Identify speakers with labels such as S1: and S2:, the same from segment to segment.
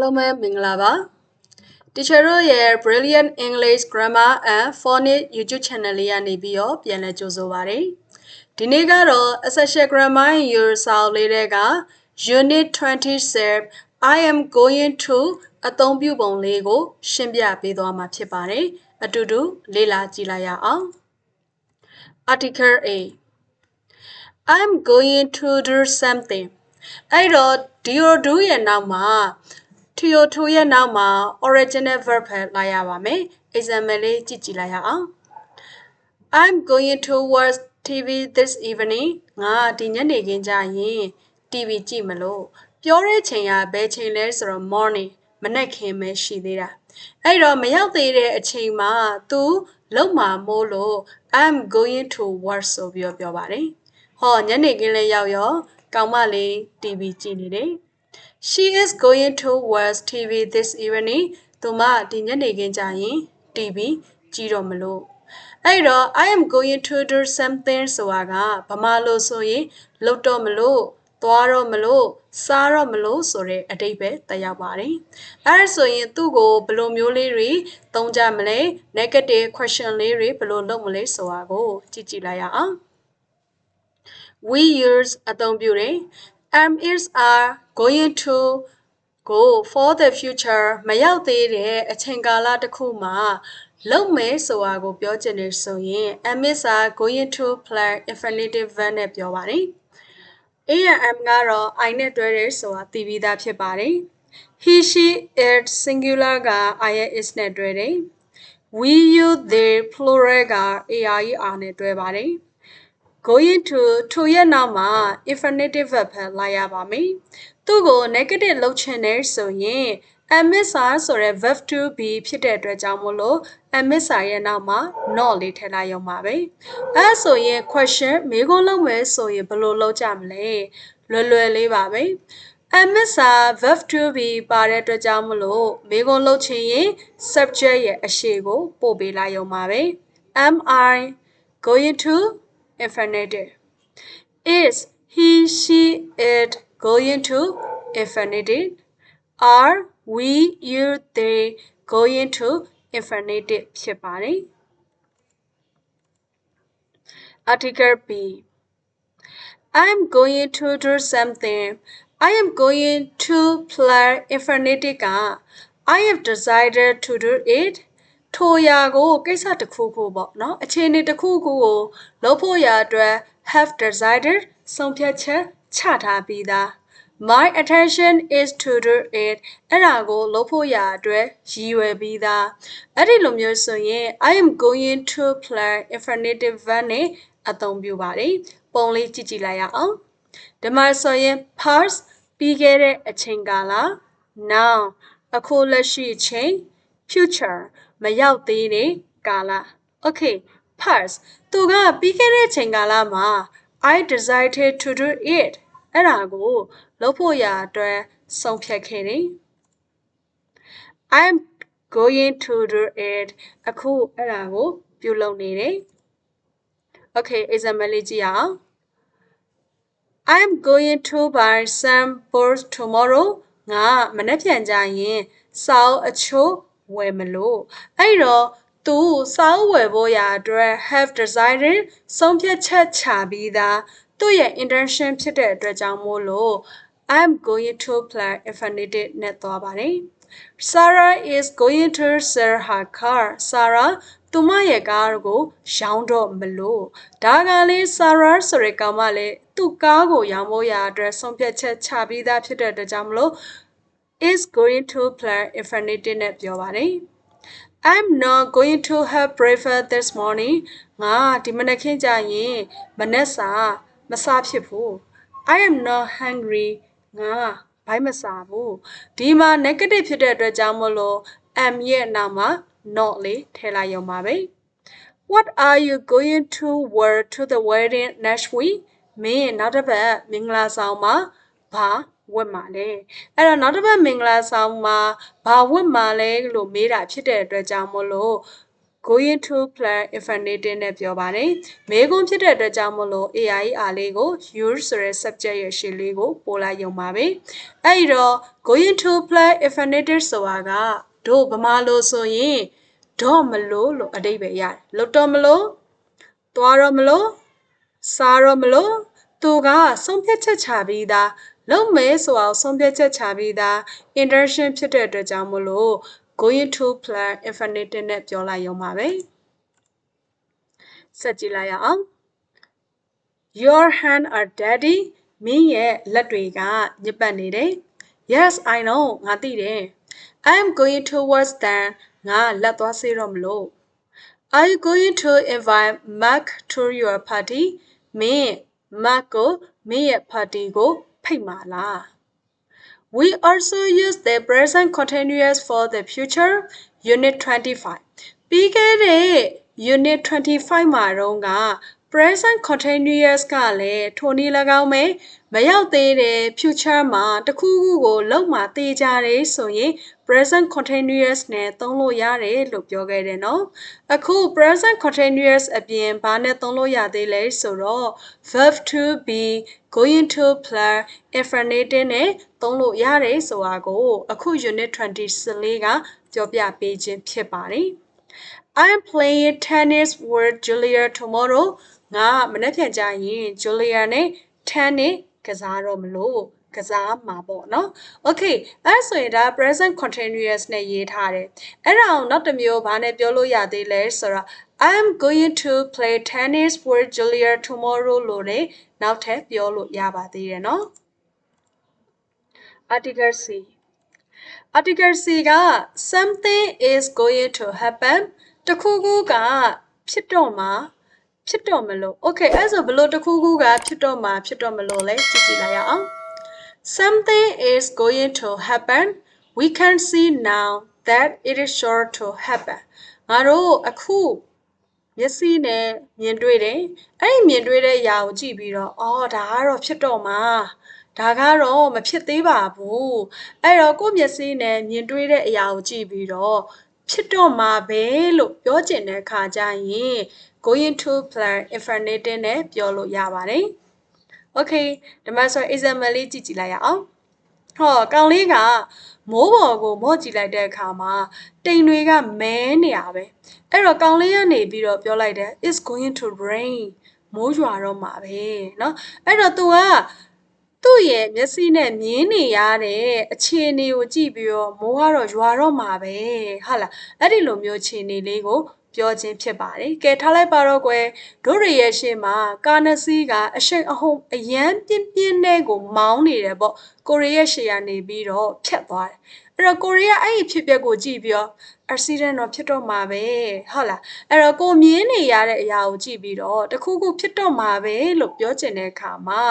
S1: လုံးပဲမင်္ဂလာပါ Teacher တို့ရဲ့ Brilliant English Grammar and Phonics YouTube Channel လေးကနေပြီးတော့ပြန်လည်ကြိုဆိုပါရစေဒီနေ့ကတော့ Essential Grammar in Your စာအုပ်လေးတွေက Unit 27 I am going to အသုံးပြုပုံလေးကို ရှင်းပြပေးသွားမှာဖြစ်ပါတယ်အတူတူလေ့လာကြည့်လိုက်ရအောင် Article A I'm going to do something အဲ့တော့ do do ရဲ့နောက်မှာ to to ရဲ့နောက်မှာ original verb ဖယ်လိုက်ရပါမယ် example လေးကြည့်ကြည့်လိုက်ရအောင် I'm going to watch TV this evening ငါဒီညနေခင်းကျရင် TV ကြည့်မလို့ပြောတဲ့ချိန်ကဘယ်ချိန်လဲဆိုတော့ morning မနက်ခင်းပဲရှိသေးတာအဲ့တော့မရောက်သေးတဲ့အချိန်မှာ तू လုံမှာမို့လို့ I'm going to work ဆိုပြီးတော့ပြောပါတယ်ဟောညနေခင်းလေးရောက်ရောကောင်မလေး TV ကြည့်နေတယ် She is going to watch TV this evening သူမဒီညနေခင်းကျရင် TV ကြည့်တော့မလို့အဲ့တော့ I am going to do something ဆိုတာကဗမာလို့ဆိုရင်လုပ်တော့မလို့သွားတော့မလို့စားတော့မလို့ဆိုတဲ့အတိတ်ပဲတက်ရောက်ပါတယ်အဲ့ဒါဆိုရင်သူ့ကိုဘယ်လိုမျိုးလေးတွေသုံးကြမလဲ negative question လေးတွေဘယ်လိုလုပ်မလဲဆိုတာကိုကြည့်ကြည့်လိုက်ရအောင် we use အသုံးပြုတယ် am is are going to go for the future မရောက်သေးတဲ့အချိန်ကာလတစ်ခုမှာလုပ်မယ်ဆိုတာကိုပြောချင်တယ်ဆိုရင် am is are going to plan infinitive verb နဲ့ပြောပါတယ် a and m ကတော့ i နဲ့တွဲတယ်ဆိုတာသိပြီးသားဖြစ်ပါတယ် he she it singular က i ရဲ့ is နဲ့တွဲတယ် we you they plural က ar er နဲ့တွဲပါတယ် going to to ရဲ့နောက်မှာ infinitive verb ဖန်လိုက်ရပါမယ်။သူ့ကို negative လုပ်ချင်တယ်ဆိုရင် amisa ဆိုတဲ့ verb to be ဖြစ်တဲ့အတွက်ကြောင့်မို့လို့ amisa ရဲ့နောက်မှာ not လေးထည့်လိုက်ရုံပါပဲ။အဲဆိုရင် question မေးခွန်းလုပ်မယ်ဆိုရင်ဘယ်လိုလုပ်ကြမလဲ။လွယ်လွယ်လေးပါပဲ။ amisa verb to be ပါတဲ့အတွက်ကြောင့်မလို့မေးခွန်းလုပ်ချင်ရင် subject ရဲ့အရှိကိုပို့ပေးလိုက်ရုံပါပဲ။ am I going to infinitive is he she it going to infinitive are we you they going to infinitive ဖြစ်ပါတယ် article b I'm going to do something I am going to play infinitive က I have decided to do it ထိုရာကိုကိစ္စတစ်ခုခုပေါ့နော်အခြေအနေတစ်ခုခုကိုလုပ်ဖို့ရာအတွက် have decided ဆုံးဖြတ်ချက်ချထားပြီးသား my attention is to do it အဲ့ဒါကိုလုပ်ဖို့ရာအတွက်ရည်ရွယ်ပြီးသားအဲ့ဒီလိုမျိုးဆိုရင် I am going to play infinitive verb နဲ့အသုံးပြုပါတယ်ပုံလေးကြည့်ကြည့်လိုက်ရအောင်ဒီမှာဆိုရင် past ပြီးခဲ့တဲ့အချိန်ကာလ now အခုလက်ရှိအချိန် future မရောက်သေးတဲ့ကာလ okay past သူကပြီးခဲ့တဲ့ချိန်ကာလမှာ I decided to do it အဲ့ဒါကိုလုပ်ဖို့ရာအတွက်ဆုံးဖြတ်ခဲ့တယ် I'm going to do it အခုအဲ့ဒါကိုပြုလုပ်နေတယ် Okay example လေးကြည့်အောင် I'm going to buy some books tomorrow ငါမနေ့ပြန်ကြရင်စာအုပ်အချို့ ဝယ်မလို့အဲ့တော့သူစာအုပ်ဝယ်ဖို့ရာအတွက် have decided ဆုံးဖြတ်ချက်ချပြီးသားသူ့ရဲ့ intention ဖြစ်တဲ့အတွက်ကြောင့်မို့လို့ I'm going to plan infinitive နဲ့သွားပါတယ် Sarah is going to sell her car Sarah သူမရဲ့ကားကိုရောင်းတော့မလို့ဒါကလေး Sarah ဆိုတဲ့ကောင်မလေးသူ့ကားကိုရောင်းဖို့ရာအတွက်ဆုံးဖြတ်ချက်ချပြီးသားဖြစ်တဲ့အတွက်ကြောင့်မလို့ is going to plan infinitive နဲ့ပြောပါတယ် I'm not going to have breakfast this morning ငါဒီမနက်ခင်းကြရင်မနက်စာမစားဖြစ်ဘူး I am not hungry ငါဘိုင်းမစားဘူးဒီမှာ negative ဖြစ်တဲ့အတွက်ကြောင့်မလို့ am ရဲ့နောက်မှာ not လေးထည့်လိုက်ရုံပါပဲ What are you going to wear to the wedding next week မင်းနောက်တစ်ပတ်မင်္ဂလာဆောင်မှာဘာ ဝတ်မှာလဲအဲ့တော့နောက်တစ်ပတ်မင်္ဂလာဆောင်မှာဘာဝတ်မှာလဲလို့မေးတာဖြစ်တဲ့အတွက်ကြောင့်မလို့ going to plan infinitive နဲ့ပြောပါတယ်။မေးခွန်းဖြစ်တဲ့အတွက်ကြောင့်မလို့ AI အားလေးကို use ဆိုတဲ့ subject ရဲ့ရှေ့လေးကိုပို့လိုက်ရုံပါပဲ။အဲ့ဒီတော့ going to plan infinitive ဆိုတာကတို့ဗမာလိုဆိုရင်တော့မလို့လို့အဓိပ္ပာယ်ရတယ်။လို့တော့မလို့သွားတော့မလို့စားတော့မလို့သူကဆုံးဖြတ်ချက်ချပြီးသား လုံမဲဆိုအောင်ဆုံးဖြတ်ချက်ချပြီးသား intention ဖြစ်တဲ့အတွက်ကြောင့်မလို့ going to plan infinitive နဲ့ပြောလိုက်ရုံပါပဲဆက်ကြည့်လိုက်ရအောင် your hand are daddy မင်းရဲ့လက်တွေကညစ်ပတ်နေတယ် yes i know ငါသိတယ် i am going towards them ငါလက်သွားစေးတော့မလို့ are you going to invite mark to your party မင်း mark ကိုမင်းရဲ့ party ကို ဖိတ်မှာလား We also use the present continuous for the future unit 25ပြီးခဲ့တဲ့ unit 25မှာတော့က present continuous ကလည်းထိုနည်း၎င်းပဲမရောက်သေးတဲ့ future မှာတစ်ခုခုကိုလုံးမှာသိကြတယ်ဆိုရင် present continuous နဲ့သုံးလို့ရတယ်လို့ပြောခဲ့တယ်နော်အခု present continuous အပြင်ဘာနဲ့သုံးလို့ရသေးလဲဆိုတော့ verb to be going to plan infinitive နဲ့သုံးလို့ရတယ်ဆိုတာကိုအခု unit 24ကပြောပြပေးခြင်းဖြစ်ပါတယ် I'm playing tennis with Julia tomorrow ငါမနေ့ပြန်ကြရင် Julia နဲ့ tennis ကစားတော့မလို့ ကစားမှာပေါ့နော် Okay အဲ့ဆိုရင်ဒါ present continuous နဲ့ရေးထားတယ်အဲ့ဒါအောင်နောက်တစ်မျိုးဘာနဲ့ပြောလို့ရသေးလဲဆိုတော့ I'm going to play tennis with Julia tomorrow လို့လေနောက်ထပ်ပြောလို့ရပါသေးတယ်နော် article C article C က something is going to happen တခုခုကဖြစ်တော့မှာဖြစ်တော့မလို့ okay အဲ့ဆိုဘလို့တခုခုကဖြစ်တော့မှာဖြစ်တော့မလို့လဲကြည့်ကြည့်လိုက်ရအောင် something is going to happen we can see now that it is sure to happen ငါတို့အခုမျက်စိနဲ့မြင်တွေ့တယ်အဲ့ဒီမြင်တွေ့တဲ့အရာကိုကြည့်ပြီးတော့အော်ဒါကတော့ဖြစ်တော့မှာဒါကတော့မဖြစ်သေးပါဘူးအဲ့တော့ကိုယ့်မျက်စိနဲ့မြင်တွေ့တဲ့အရာကိုကြည့်ပြီးတော့ဖြစ်တော့မှာပဲလို့ပြောချင်တဲ့အခါကျရင် going to plan infinitive နဲ့ပြောလို့ရပါတယ် okay ဒီမှာဆို example လေးကြည့်ကြည့်လိုက်ရအောင်ဟောကောင်လေးကမိုးပေါ်ကိုမော့ကြည့်လိုက်တဲ့အခါမှာတိမ်တွေကမဲနေရပဲအဲ့တော့ကောင်လေးကနေပြီးတော့ပြောလိုက်တယ် it's going to rain မိုးရွာတော့မှာပဲเนาะအဲ့တော့ तू ကသူ့ရဲ့မျက်စိနဲ့မြင်နေရတဲ့အခြေအနေကိုကြည့်ပြီးတော့မိုးကတော့ရွာတော့မှာပဲဟုတ်လားအဲ့ဒီလိုမျိုးအခြေအနေလေးကို ပြောခြင်းဖြစ်ပါတယ်။ကဲထားလိုက်ပါတော့ကွယ်တို့ရရဲ့ရှေ့မှာကာနစီးကအရှိန်အဟုန်အရန်ပြင်းပြင်းနဲ့ကိုမောင်းနေတယ်ပေါ့ကိုရီးယားရှေ့ကနေပြီးတော့ဖြတ်သွားတယ်။အဲ့တော့ကိုရီးယားအဲ့ဒီဖြစ်ပျက်ကိုကြည့်ပြီးတော့ accident တော့ဖြစ်တော့မှာပဲဟုတ်လားအဲ့တော့ကိုမြင်နေရတဲ့အရာကိုကြည့်ပြီးတော့တခုခုဖြစ်တော့မှာပဲလို့ပြောချင်တဲ့အခါမှာ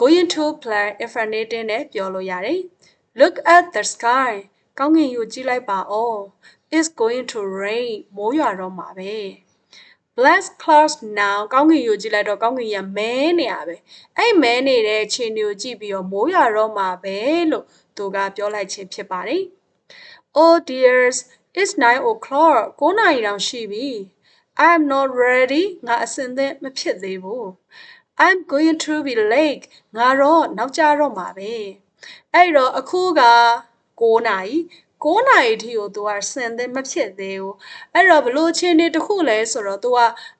S1: going to plan infinitive နဲ့ပြောလို့ရတယ် look at the sky ကောင်းကင်ကိုကြည့်လိုက်ပါဦး is going to rain မိုးရွာတော့မှာပဲ black clouds now ကောင်းကင်ကိုကြည့်လိုက်တော့ကောင်းကင်ကမဲနေရပဲအဲ့မဲနေတဲ့ခြေနေကိုကြည့်ပြီးတော့မိုးရွာတော့မှာပဲလို့သူကပြောလိုက်ခြင်းဖြစ်ပါတယ် oh dears it's 9 o'clock 9နာရီတောင်ရှိပြီ I'm not ready ငါအစင်သင့်မဖြစ်သေးဘူး I'm going to be late ငါတော့နောက်ကျတော့မှာပဲအဲ့တော့အခုက 9နာရီ9နာရီထိကိုသူကဆင်သင့်မဖြစ်သေးဘူးအဲ့တော့ဘလို့အခြေအနေတစ်ခုလဲဆိုတော့သူက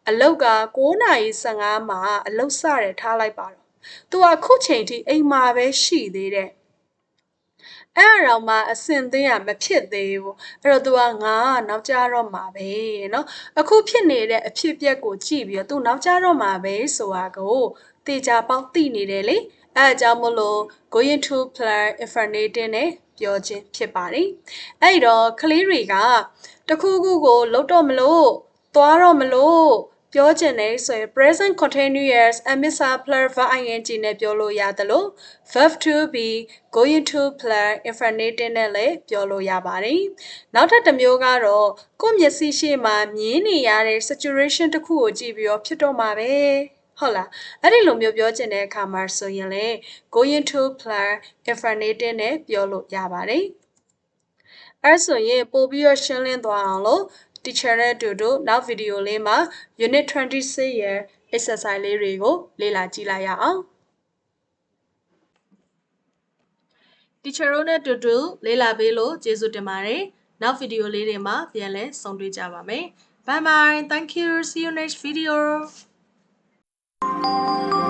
S1: အလောက်က9နာရီ15မှာအလောက်စတယ်ထားလိုက်ပါတော့သူကခုချိန်ထိအိမ်မှာပဲရှိသေးတယ်အဲ့တော့မှအစင်သေးရမဖြစ်သေးဘူးအဲ့တော့သူကငါနောက်ကြတော့မှာပဲเนาะအခုဖြစ်နေတဲ့အဖြစ်ပြက်ကိုကြည့်ပြီးတော့သူနောက်ကြတော့မှာပဲဆိုတာကိုတေချာပေါက်သိနေတယ်လေအဲ့အကြောင်းမလို့ going to plan infinite နဲ့ ပြောခြင်းဖြစ်ပါတယ်။အဲ့တော့ကလေးတွေကတခုခုကိုလုပ်တော့မလို့သွားတော့မလို့ပြောချင်တယ်ဆိုရင် present continuous amisa plus verb ing နဲ့ပြောလို့ရတယ်လို့ verb to be going to plan infinitive နဲ့လည်းပြောလို့ရပါတယ်။နောက်ထပ်တစ်မျိုးကတော့ကိုယ့်မျက်စိရှိမှမြင်နေရတဲ့ situation တစ်ခုကိုကြည့်ပြီးတော့ဖြစ်တော့မှာပဲ။ ဟုတ်လားအဲ့ဒီလိုမျိုးပြောချင်တဲ့အခါမှာဆိုရင်လေ going to plan infinitive နဲ့ပြောလို့ရပါတယ်အဲ့ဆိုရင်ပို့ပြီးတော့ရှင်းလင်းသွားအောင်လို့ teacher နဲ့အတူတူနောက် video လေးမှာ unit 26ရဲ့ exercise လေးတွေကို လေ့လာကြည့်လိုက်ရအောင် teacher တို့နဲ့အတူတူလေ့လာပေးလို့ကျေးဇူးတင်ပါတယ်နောက် video လေးတွေမှာပြန်လည်ဆုံတွေ့ကြပါမယ် bye bye thank you see you next video Thank you.